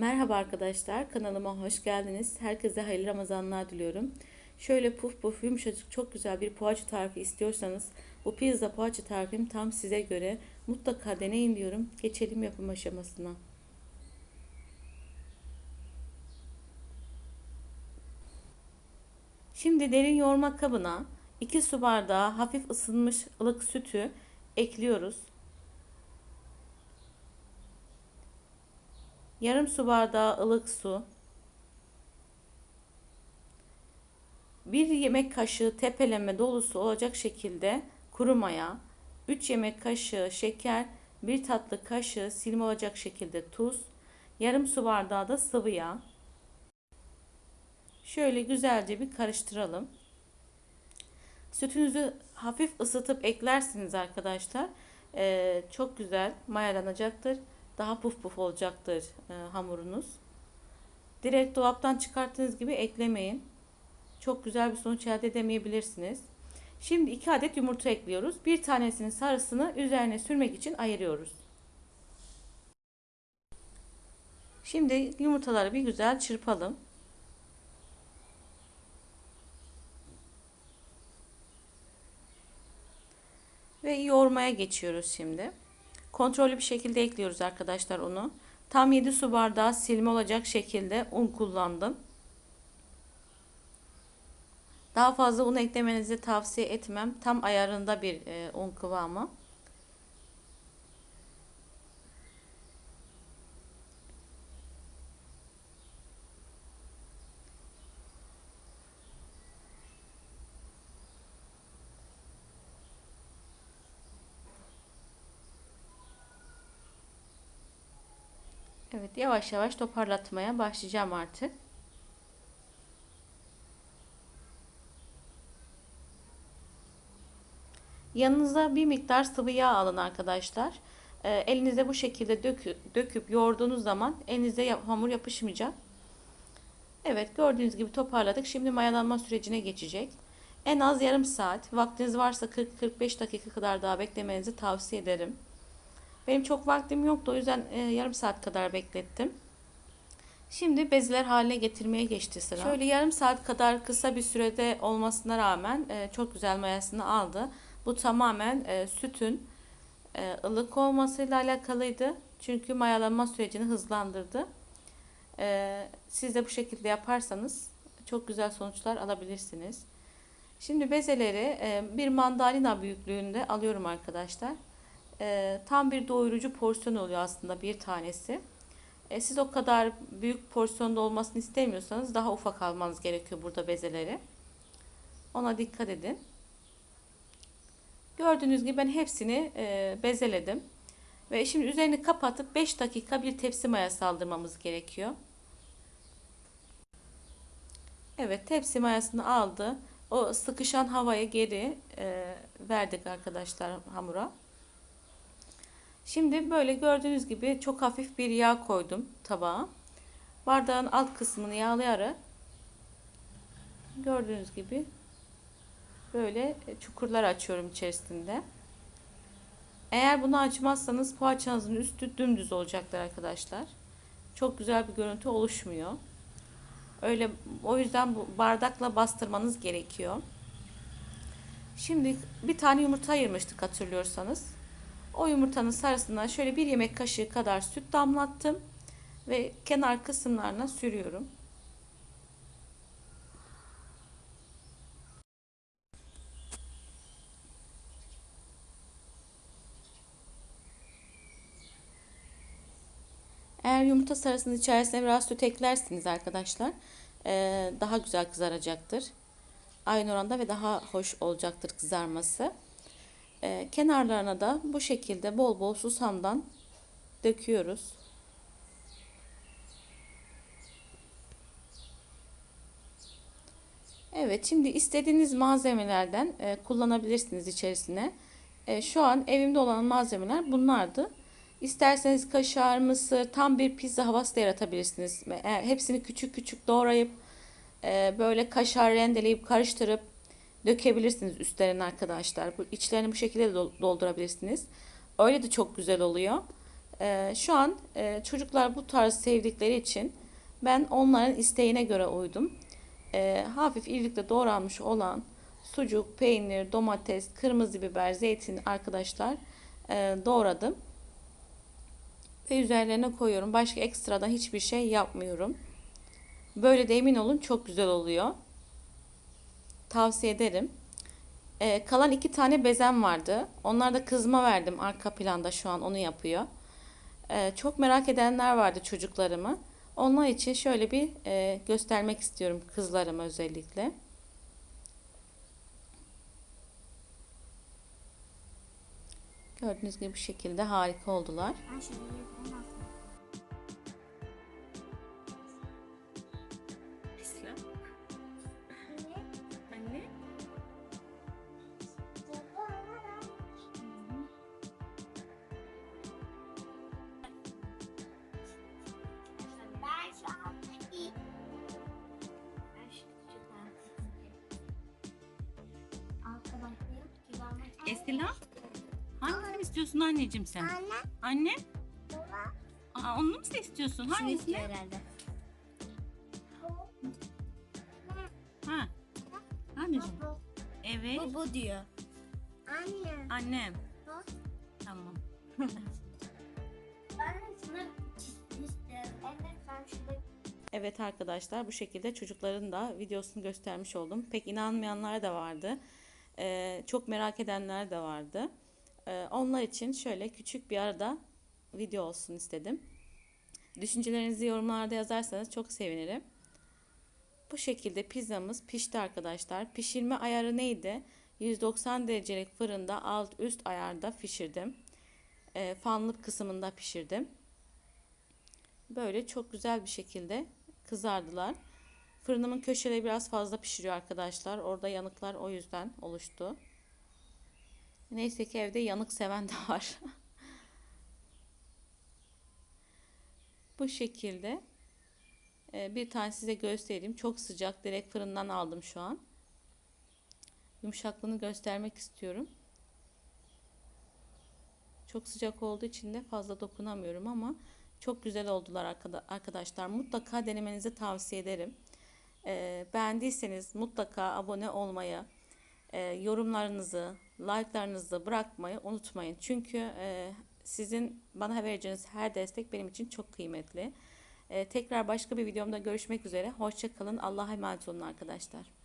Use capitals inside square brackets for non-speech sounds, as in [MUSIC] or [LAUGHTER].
Merhaba arkadaşlar, kanalıma hoş geldiniz. Herkese hayırlı Ramazanlar diliyorum. Şöyle puf puf yumuşacık çok güzel bir poğaça tarifi istiyorsanız bu pizza poğaça tarifim tam size göre. Mutlaka deneyin diyorum. Geçelim yapım aşamasına. Şimdi derin yoğurma kabına 2 su bardağı hafif ısınmış ılık sütü ekliyoruz. Yarım su bardağı ılık su. 1 yemek kaşığı tepeleme dolusu olacak şekilde kuru maya, 3 yemek kaşığı şeker, 1 tatlı kaşığı silme olacak şekilde tuz, yarım su bardağı da sıvı yağ. Şöyle güzelce bir karıştıralım. Sütünüzü hafif ısıtıp eklersiniz arkadaşlar. Ee, çok güzel mayalanacaktır. Daha puf puf olacaktır e, hamurunuz. Direkt dolaptan çıkarttığınız gibi eklemeyin. Çok güzel bir sonuç elde edemeyebilirsiniz. Şimdi 2 adet yumurta ekliyoruz. Bir tanesinin sarısını üzerine sürmek için ayırıyoruz. Şimdi yumurtaları bir güzel çırpalım. Ve yoğurmaya geçiyoruz şimdi. Kontrollü bir şekilde ekliyoruz arkadaşlar onu. Tam 7 su bardağı silme olacak şekilde un kullandım. Daha fazla un eklemenizi tavsiye etmem. Tam ayarında bir e, un kıvamı. Evet yavaş yavaş toparlatmaya başlayacağım artık. Yanınıza bir miktar sıvı yağ alın arkadaşlar. E, elinize bu şekilde döküp, döküp yoğurduğunuz zaman elinize hamur yapışmayacak. Evet gördüğünüz gibi toparladık. Şimdi mayalanma sürecine geçecek. En az yarım saat vaktiniz varsa 40-45 dakika kadar daha beklemenizi tavsiye ederim. Benim çok vaktim yoktu o yüzden e, yarım saat kadar beklettim. Şimdi bezler haline getirmeye geçti sıra. Şöyle yarım saat kadar kısa bir sürede olmasına rağmen e, çok güzel mayasını aldı. Bu tamamen e, sütün e, ılık olmasıyla alakalıydı. Çünkü mayalanma sürecini hızlandırdı. E, siz de bu şekilde yaparsanız çok güzel sonuçlar alabilirsiniz. Şimdi bezeleri e, bir mandalina büyüklüğünde alıyorum arkadaşlar. E, tam bir doyurucu porsiyon oluyor aslında bir tanesi. E, siz o kadar büyük porsiyonda olmasını istemiyorsanız daha ufak almanız gerekiyor burada bezeleri. Ona dikkat edin. Gördüğünüz gibi ben hepsini e, bezeledim. Ve şimdi üzerini kapatıp 5 dakika bir tepsi mayası aldırmamız gerekiyor. Evet tepsi mayasını aldı. O sıkışan havayı geri e, verdik arkadaşlar hamura. Şimdi böyle gördüğünüz gibi çok hafif bir yağ koydum tabağa. Bardağın alt kısmını yağlayarak gördüğünüz gibi böyle çukurlar açıyorum içerisinde. Eğer bunu açmazsanız poğaçanızın üstü dümdüz olacaktır arkadaşlar. Çok güzel bir görüntü oluşmuyor. Öyle o yüzden bu bardakla bastırmanız gerekiyor. Şimdi bir tane yumurta ayırmıştık hatırlıyorsanız. O yumurtanın sarısından şöyle bir yemek kaşığı kadar süt damlattım ve kenar kısımlarına sürüyorum. Eğer yumurta sarısının içerisine biraz süt eklersiniz arkadaşlar daha güzel kızaracaktır. Aynı oranda ve daha hoş olacaktır kızarması. Kenarlarına da bu şekilde bol bol susamdan döküyoruz. Evet şimdi istediğiniz malzemelerden kullanabilirsiniz içerisine. Şu an evimde olan malzemeler bunlardı. İsterseniz kaşar, mısır, tam bir pizza havası da yaratabilirsiniz. Eğer hepsini küçük küçük doğrayıp e, böyle kaşar rendeleyip karıştırıp dökebilirsiniz üstlerine arkadaşlar. Bu içlerini bu şekilde de doldurabilirsiniz. Öyle de çok güzel oluyor. Ee, şu an e, çocuklar bu tarz sevdikleri için ben onların isteğine göre uydum. Ee, hafif irilikte doğranmış olan sucuk, peynir, domates, kırmızı biber, zeytin arkadaşlar e, doğradım. Ve üzerlerine koyuyorum. Başka ekstradan hiçbir şey yapmıyorum. Böyle de emin olun çok güzel oluyor. Tavsiye ederim. Ee, kalan iki tane bezem vardı. Onlar da kızma verdim. Arka planda şu an onu yapıyor. Ee, çok merak edenler vardı çocuklarımı. Onlar için şöyle bir e, göstermek istiyorum kızlarıma özellikle. Gördüğünüz gibi bu şekilde harika oldular. Ben Esila? Hangisini istiyorsun anneciğim sen? Anne. Anne? Baba. Aa, onu mu istiyorsun? Şunu Hangisini? istiyor herhalde. Ha. Anneciğim. Evet. Bu diyor. Anne. Annem. Bu. Tamam. Evet arkadaşlar bu şekilde çocukların da videosunu göstermiş oldum. Pek inanmayanlar da vardı. Ee, çok merak edenler de vardı. Ee, onlar için şöyle küçük bir arada video olsun istedim. Düşüncelerinizi yorumlarda yazarsanız çok sevinirim. Bu şekilde pizzamız pişti arkadaşlar. Pişirme ayarı neydi? 190 derecelik fırında alt üst ayarda pişirdim. Ee, fanlı kısmında pişirdim. Böyle çok güzel bir şekilde kızardılar. Fırınımın köşeleri biraz fazla pişiriyor arkadaşlar. Orada yanıklar o yüzden oluştu. Neyse ki evde yanık seven de var. [LAUGHS] Bu şekilde Ee, bir tane size göstereyim. Çok sıcak. Direkt fırından aldım şu an. Yumuşaklığını göstermek istiyorum. Çok sıcak olduğu için de fazla dokunamıyorum ama çok güzel oldular arkada- arkadaşlar. Mutlaka denemenizi tavsiye ederim. Ee, beğendiyseniz mutlaka abone olmayı, e, yorumlarınızı, like'larınızı bırakmayı unutmayın. Çünkü e, sizin bana vereceğiniz her destek benim için çok kıymetli. Ee, tekrar başka bir videomda görüşmek üzere. Hoşça kalın. Allah'a emanet olun arkadaşlar.